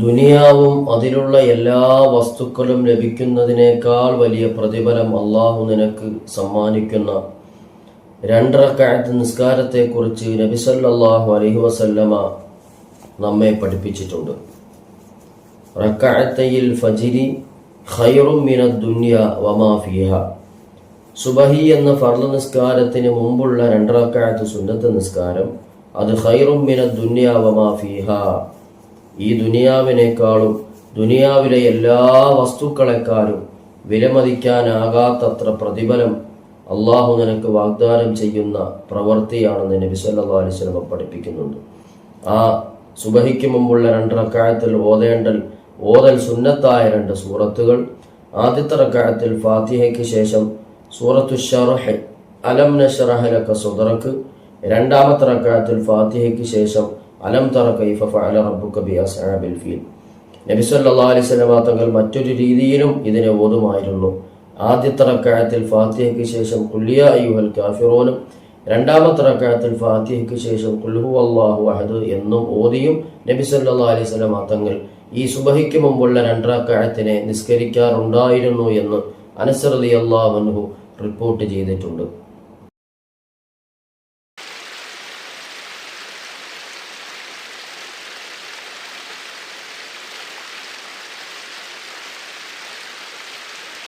ദുനിയാവും അതിലുള്ള എല്ലാ വസ്തുക്കളും ലഭിക്കുന്നതിനേക്കാൾ വലിയ പ്രതിഫലം അള്ളാഹു നിനക്ക് സമ്മാനിക്കുന്ന രണ്ടറക്കാലത്ത് നിസ്കാരത്തെക്കുറിച്ച് നബിസല്ലാഹു അലഹി വസല്ലമ നമ്മെ പഠിപ്പിച്ചിട്ടുണ്ട്. റക്കായത്തയിൽ ഫജിരി ഖൈറും മിന ദുന്യ വമാ ഫിഹ. സുബഹി എന്ന ഫർൾ നിസ്കാരത്തിന് മുമ്പുള്ള രണ്ടറക്കാലത്ത് സുന്നത്ത് നിസ്കാരം അത് ഖൈറും മിന ദുന്യ വമാ ഫിഹ. ഈ ദുനിയാവിനേക്കാളും ദുനിയാവിലെ എല്ലാ വസ്തുക്കളെക്കാളും വിലമതിക്കാനാകാത്തത്ര പ്രതിഫലം അള്ളാഹു നിനക്ക് വാഗ്ദാനം ചെയ്യുന്ന പ്രവൃത്തിയാണെന്ന് നബി അലൈഹി വസല്ലം പഠിപ്പിക്കുന്നുണ്ട്. ആ സുബഹിക്ക് മുമ്പുള്ള രണ്ട് റക്കായത്തിൽ ഓതേണ്ടൽ ഓതൽ സുന്നത്തായ രണ്ട് സൂറത്തുകൾ. ആദ്യത്തെ റക്കായത്തിൽ ഫാത്തിഹയ്ക്ക് ശേഷം സൂറത്തു ഷറഹ് അലം നഷ്റഹ ലക സുദറക്ക്. രണ്ടാമത്തെ റക്കായത്തിൽ ഫാത്തിഹയ്ക്ക് ശേഷം അലം തറ ഫഅല റബ്ബുക നബി സല്ലല്ലാഹു അലൈഹി വസല്ലം തങ്ങൾ മറ്റൊരു രീതിയിലും ഇതിനെ ഓതുമായിരുന്നു. ആദ്യത്തെ റക്കായത്തിൽ ഫാത്തിഹയ്ക്ക് ശേഷം കുല്ലിയ അയ്യുഹൽ കാഫിറോനും. രണ്ടാമത്തെ റക്കായത്തിൽ ഫാത്തിഹയ്ക്ക് ശേഷം കുൽഹു അള്ളാഹു അഹദ് എന്നും ഓതിയും നബി സല്ലല്ലാഹു അലൈഹി വസല്ലം തങ്ങൾ ഈ സുബഹിക്ക് മുമ്പുള്ള രണ്ടറക്കായത്തിനെ നിസ്കരിക്കാറുണ്ടായിരുന്നു എന്ന് അനസർ അള്ളാഹു റിപ്പോർട്ട് ചെയ്തിട്ടുണ്ട്.